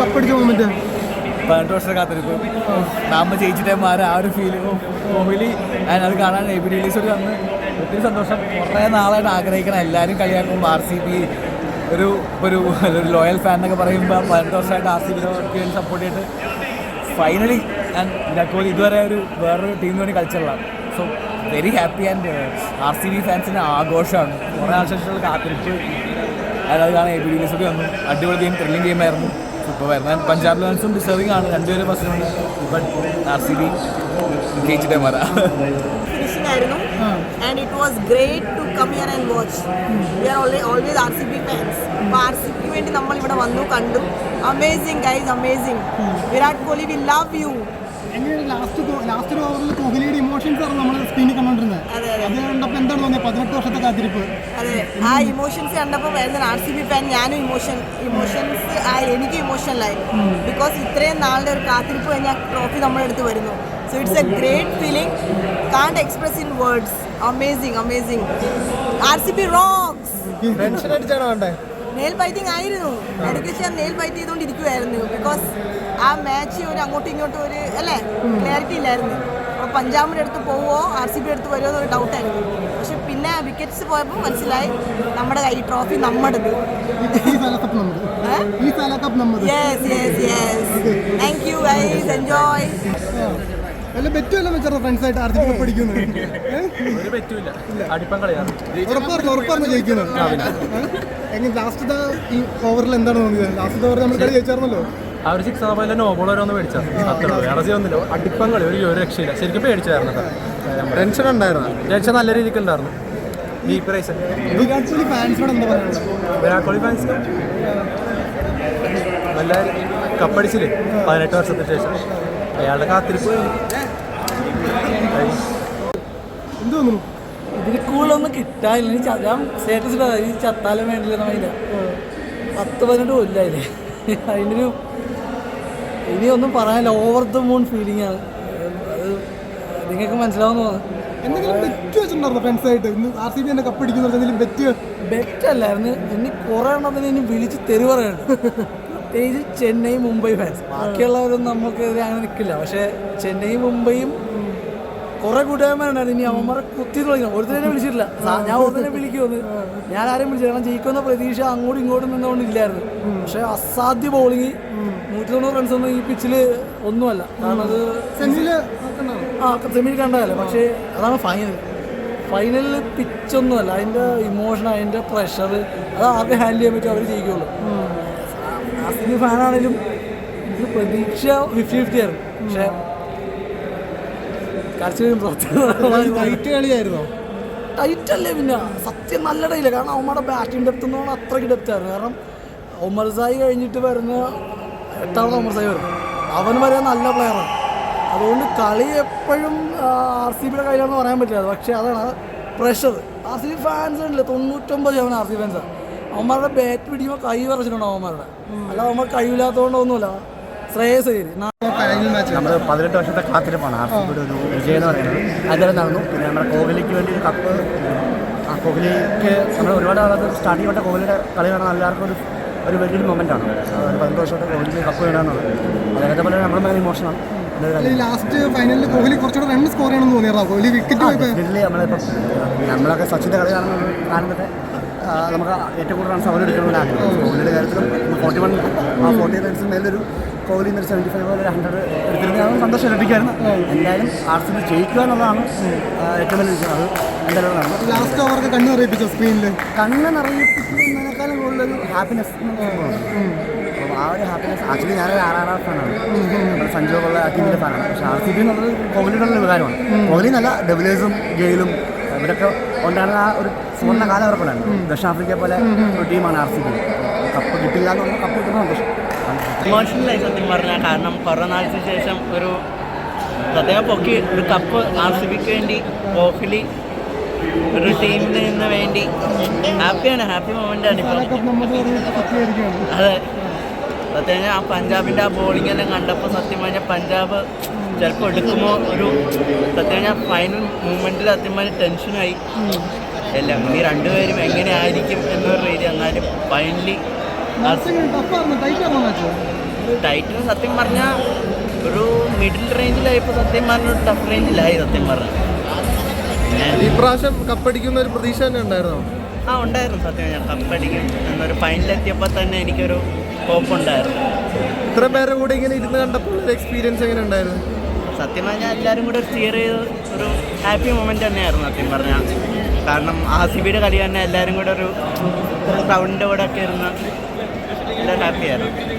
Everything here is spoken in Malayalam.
കപ്പടിച്ച മൊമെന്റ് പതിനെട്ട് വർഷത്തെ കാത്തിരിപ്പ്. നാമ ജയിച്ചിട്ടേമാരെ ആ ഒരു ഫീൽ കോഹ്ലി അത് കാണാൻ എ ബി ഡിലീസ് വന്ന് ഒത്തിരി സന്തോഷം. കുറേ നാളായിട്ട് ആഗ്രഹിക്കണം. എല്ലാവരും കളിയാക്കും. ആർ സി ബി ഒരു ഒരു ഒരു ലോയൽ ഫാൻ എന്നൊക്കെ പറയുമ്പോൾ പതിനെട്ട് വർഷമായിട്ട് ആർ സി ബിക്ക് സപ്പോർട്ട് ചെയ്തിട്ട് ഫൈനലി ഞാൻ വിരാട് കോഹ്ലി ഇതുവരെ ഒരു വേറൊരു ടീമിന് വേണ്ടി കളിച്ചുള്ളതാണ് so very happy and R C B ഫാൻസിന് ആഘോഷമാണ്. കുറേ ആൾക്കാരുടെ കാത്തിരിപ്പ്. അതായത് കാണാൻ എ ബി ഡിലീസൊക്കെ വന്നു. അടിപൊളി ഗെയിം ത്രില്ലിംഗ് ഗെയിമായിരുന്നു സൂപ്പറായിരുന്നു വരുന്ന പഞ്ചാബ് ലയൺസും ഡിസേർവിംഗ് ആണ്. രണ്ടുപേരും ഫസ്റ്റിലുണ്ട് ബട്ട് ആർ സി ബി ജയിച്ചിട്ടേ മറ. and ആയിരുന്നു and it was great to come here and watch we are rcb always R C B fans അപ്പോൾ ആർ സി ബിക്ക് വേണ്ടി നമ്മൾ ഇവിടെ വന്നു കണ്ടു. Amazing guys amazing Virat Kohli we love you എങ്ങനെയാണ് ലാസ്റ്റ് ലാസ്റ്റ് ഓവറിൽ കോഹ്ലിയുടെ ഇമോഷൻസ് ആണ് നമ്മൾ സ്ക്രീനിൽ കണ്ടോണ്ടിരുന്നത് അതെ, കണ്ടപ്പോൾ എന്താണ് തോന്നിയത് പതിനെട്ട് വർഷത്തെ കാത്തിരിപ്പ്. അതെ ആ ഇമോഷൻസ് കണ്ടപ്പോൾ വരുന്ന ആർ സി ബി ഫാൻ ഞാനും ഇമോഷൻ ഇമോഷൻസ് ആ എനിക്ക് ഇമോഷണലായി ബിക്കോസ് ഇത്രയും നാളുടെ ഒരു കാത്തിരിപ്പ് കഴിഞ്ഞാൽ ട്രോഫി നമ്മളെടുത്ത് വരുന്നു. So it's a great feeling can't express in words amazing amazing R C B rocks tension അടിച്ചാണോ വേണ്ടേ? നെയിൽ ബൈറ്റിംഗ് ആയിരുന്നു. ഇടയ്ക്ക് ഞാൻ നെയിൽ ബൈറ്റ് ചെയ്തുകൊണ്ടിരിക്കുമായിരുന്നു ബിക്കോസ് ആ മാച്ച് ഒരു അങ്ങോട്ടും ഇങ്ങോട്ടും ഒരു അല്ലേ? ക്ലാരിറ്റി ഇല്ലായിരുന്നു. അപ്പോൾ പഞ്ചാബിന്റെ അടുത്ത് പോവോ ആർ സി ബി അടുത്ത് വരുമോ എന്നൊരു ഡൗട്ടായിരുന്നു പക്ഷെ പിന്നെ വിക്കറ്റ്സ് പോയപ്പോൾ മനസ്സിലായി നമ്മുടെ കൈ ട്രോഫി നമ്മുടേത്. Yes yes yes thank you guys enjoy വല്ല ബെറ്റുമല്ല വെച്ചാറോ ഫ്രണ്ട്സ് ആയിട്ട് ആർ സി ബി കപ്പ് ഒരു പറ്റൂല അടിപ്പം കളിയാണ് ഉറപ്പായിരുന്നു ഉറപ്പായിരുന്നു ജയിക്കുന്നത്. എങ്ങനെ ലാസ്റ്റ് ഈ ഓവറിൽ എന്താണ് തോന്നിയത്? ലാസ്റ്റ് ഓവർ നമ്മൾ കളി ജയിച്ചായിരുന്നല്ലോ. ആ ഒരു സിക്സ് ആവുമ്പോൾ നോ ബോൾ ഓരോന്ന് മേടിച്ചാൽ അത്ര വേറെ ചെയ്യുന്നില്ല അടിപ്പം കളി ഒരു ഒരു രക്ഷയില്ല. ശരിക്കും പേടിച്ചായിരുന്നു ടെൻഷൻ ഉണ്ടായിരുന്നു. ടെൻഷൻ നല്ല രീതിക്ക് ഉണ്ടായിരുന്നു. ബി പ്രൈസ് വിരാട് കോഹ്ലി ഫാൻസിനോട് എന്താ പറയാനുള്ളത്? വിരാട് കോഹ്ലി ഫാൻസ് നല്ല കപ്പടിച്ചില്ലേ? പതിനെട്ട് വർഷത്തിന് ശേഷം. അയാളുടെ കാത്തിരിപ്പ്. എന്ത് തോന്നുന്നു ഇതിൽ കൂടുതലൊന്നും കിട്ടാനില്ല. ഞാൻ സ്റ്റേറ്റസ് ഈ ചത്താലും വേണ്ടില്ല നമ്മളില്ല പത്ത് പതിനെട്ട് കൊല്ലായില്ലേ അതിന്റെ ഒരു ഇനി ഒന്നും പറയാനില്ല. ഓവർ ദ മൂൺ ഫീലിംഗ് ആണ്. അത് നിങ്ങൾക്ക് മനസ്സിലാവുന്ന തോന്നുന്നു. ബെറ്റ് അല്ലായിരുന്നു. ഇനി കുറേ എണ്ണത്തിന് ഇനി വിളിച്ച് തെറി പറയണം. പ്രത്യേകിച്ച് ചെന്നൈ മുംബൈ ഫാൻസ് ബാക്കിയുള്ളവരൊന്നും നമുക്കെതിരെ അങ്ങനെ നിൽക്കില്ല. പക്ഷേ ചെന്നൈ മുംബൈയും കുറെ കൂട്ടുകാരന്മാരുണ്ടായിരുന്നു. ഇനി അവന്മാരെ കുത്തി തുടങ്ങി ഒരുത്തനെ വിളിച്ചിട്ടില്ല. ഞാൻ ഒരുത്തനെ വിളിക്കുമെന്ന് ഞാൻ ആരെയും വിളിച്ചില്ല. കാരണം ജയിക്കുന്ന പ്രതീക്ഷ അങ്ങോട്ടും ഇങ്ങോട്ടും നിന്നുകൊണ്ടില്ലായിരുന്നു പക്ഷെ അസാധ്യ ബോളിങ് നൂറ്റി തൊണ്ണൂറ് റൺസ് ഒന്നും ഈ പിച്ചിൽ ഒന്നുമല്ല. കാരണം അത് ആ സെമിയിൽ കണ്ടതല്ലേ. പക്ഷേ അതാണ് ഫൈനൽ ഫൈനലിൽ പിച്ചൊന്നുമല്ല അതിന്റെ ഇമോഷൻ അതിന്റെ പ്രഷർ അത് ആദ്യം ഹാൻഡിൽ ചെയ്യാൻ പറ്റും അവർ ജയിക്കുള്ളൂ. ആർ ഫാനാണെങ്കിലും ഇത് പ്രതീക്ഷ ഫിഫ്റ്റി ഫിഫ്റ്റി ആയിരുന്നു പക്ഷേ വൈറ്റ് കളിയായിരുന്നോ? ടൈറ്റ് അല്ലേ പിന്നെ. സത്യം നല്ല ടൈല കാരണം അവന്മാരുടെ ബാറ്റിംഗ് ഡെപ്ത് എന്ന് പറഞ്ഞാൽ അത്രയ്ക്ക് ഡെപ്ത് ആയിരുന്നു. കാരണം ഒമർ സായി കഴിഞ്ഞിട്ട് വരുന്ന എട്ടാമത് ഒമർ സായി വരും അവൻ വരെ നല്ല പ്ലെയറാണ് അതുകൊണ്ട് കളി എപ്പോഴും ആർ സി ബിയുടെ കയ്യിലാണെന്ന് പറയാൻ പറ്റില്ല. പക്ഷേ അതാണ് pressure R C B fans ഉണ്ടല്ലേ. തൊണ്ണൂറ്റൊമ്പത് ശതമാനം ആർ സി ഫാൻസാണ് അവന്മാരുടെ ബാറ്റ് പിടിക്കുമ്പോൾ കൈ പറഞ്ഞിട്ടുണ്ടോ അവന്മാരുടെ. അല്ല അവന്മാർ കഴിവില്ലാത്തതുകൊണ്ടൊന്നുമില്ല ശ്രേയസ് നമ്മുടെ ഫൈനൽ മാച്ച് നമ്മൾ പതിനെട്ട് വർഷത്തെ കാത്തിരിപ്പാണ്. ആർ സി ബിയുടെ ഒരു വിജയം എന്ന് പറയുന്നത്. നടന്നു. പിന്നെ നമ്മുടെ കോഹ്ലിക്ക് വേണ്ടി ഒരു കപ്പ് ആ കോഹ്ലിക്ക് നമ്മൾ ഒരുപാട് ആളത് സ്റ്റാർട്ട് തൊട്ട് കോഹ്ലിയുടെ കളി കാണാൻ എല്ലാവർക്കും ഒരു ഒരു വലിയൊരു മൊമെന്റാണ് ഒരു പതിനെട്ട് വർഷത്തെ കോഹ്ലിക്ക് കപ്പ് വേണമെന്നുള്ളത് അതേപോലെ പോലെ നമ്മൾ മേലെ ഇമോഷനാണ് ലാസ്റ്റ് ഫൈനലിൽ കോഹ്ലി കുറച്ചുകൂടെ റൺ സ്കോർ ചെയ്യണമെന്ന് തോന്നിയറാ കോഹ്ലി വിക്കറ്റ് നമ്മളിപ്പോൾ നമ്മളൊക്കെ സച്ചിന്റെ കളി കാണുന്നത് കാണുന്നത് നമുക്ക് ഏറ്റവും കൂടുതൽ റൺസ് അവരെടുക്കണമെന്ന് ആഗ്രഹം. കോഹ്ലിയുടെ കാര്യത്തിലും ഫോർട്ടി വൺ ആ ഫോർട്ടി റൺസിന് മേലൊരു കോഹ്ലി ഒരു സെവന്റി ഫൈവ് ഒരു ഹൺഡ്രഡ് എടുത്തിരുന്ന സന്തോഷം ലഭിക്കുമായിരുന്നു. എന്തായാലും ആർ സി ബി ജയിക്കുക എന്നുള്ളതാണ് ഏറ്റവും വലിയ വിഷയം. അത് എന്തായാലും ലാസ്റ്റ് ഓവർക്ക് കണ്ണ് അറിയിപ്പിച്ചോ സ്ക്രീനിൽ കണ്ണ് നിറയിപ്പിക്കുന്നതിനേക്കാളും കൂടുതലൊരു ഹാപ്പിനെസ് ആ ഒരു ഹാപ്പിനെസ് ആക്ച്വലി ഞാനൊരു ആർ ആർ ആർ ഫാനാണ് ഉള്ള ടീമിന്റെ ഫാനാണ് പക്ഷേ ആർ സി ബി എന്നുള്ളത് കോഹ്ലിയുടെ വികാരമാണ് കോഹ്ലി നല്ല ഡെബിലേഴ്സും ഗെയിലും ഇവരൊക്കെ ഉണ്ടായിരുന്ന ആ ഒരു സുവർണ കാലം അവർക്കുണ്ടായിരുന്നു ദക്ഷിണാഫ്രിക്ക പോലെ ഒരു ടീമാണ് ആർ സി ബി കപ്പ് കിട്ടില്ല എന്ന് പറഞ്ഞാൽ കപ്പ് കിട്ടുന്ന സന്തോഷം. ഇമോഷണലായി സത്യം പറഞ്ഞാൽ? കാരണം കുറേ ശേഷം ഒരു പ്രത്യേക പൊക്കി ഒരു കപ്പ് ആർ സി ബിക്ക് വേണ്ടി കോഹ്ലി ഒരു ടീമിന് നിന്ന് വേണ്ടി ഹാപ്പിയാണ് ഹാപ്പി മൊമെന്റ് ആണ് അതെ. സത്യം ആ പഞ്ചാബിന്റെ ആ ബോളിംഗ് എല്ലാം കണ്ടപ്പോൾ സത്യം പറഞ്ഞാൽ പഞ്ചാബ് ചിലപ്പോൾ എടുക്കുമോ ഒരു സത്യം ഫൈനൽ മൂമെന്റിൽ സത്യം ടെൻഷനായി എല്ലാം. ഈ രണ്ടുപേരും എങ്ങനെയായിരിക്കും എന്നൊരു രീതി എന്നാലും ഫൈനലി ടൈറ്റിൽ ടൈറ്റിന് സത്യം പറഞ്ഞാൽ ഒരു മിഡിൽ റേഞ്ചിലായപ്പോൾ സത്യം പറഞ്ഞ ഒരു ടഫ് റേഞ്ചിലായി സത്യം പറഞ്ഞ. ഈ പ്രാവശ്യം കപ്പടിക്കുന്ന ഒരു പ്രതീക്ഷ തന്നെ ഉണ്ടായിരുന്നോ? ആ ഉണ്ടായിരുന്നു സത്യം ഞാൻ കപ്പടിക്കും എന്നൊരു ഫൈനലെത്തിയപ്പോൾ തന്നെ എനിക്കൊരു ഹോപ്പ് ഉണ്ടായിരുന്നു. ഇത്ര പേരെ കൂടെ ഇങ്ങനെ ഇരുന്ന് കണ്ടപ്പോൾ എക്സ്പീരിയൻസ് എങ്ങനെ ഉണ്ടായിരുന്നു? സത്യം പറഞ്ഞാൽ എല്ലാവരും കൂടെ ഒരു സ്റ്റിയർ ചെയ്ത് ഒരു ഹാപ്പി മൊമെന്റ് തന്നെയായിരുന്നു സത്യം പറഞ്ഞാൽ കാരണം ആ സി ബിയുടെ കളി തന്നെ എല്ലാവരും കൂടെ ഒരു സൗണ്ടിന്റെ കൂടെ ഒക്കെ ഇരുന്ന് എല്ലാവരും ഹാപ്പി ആയിരുന്നു.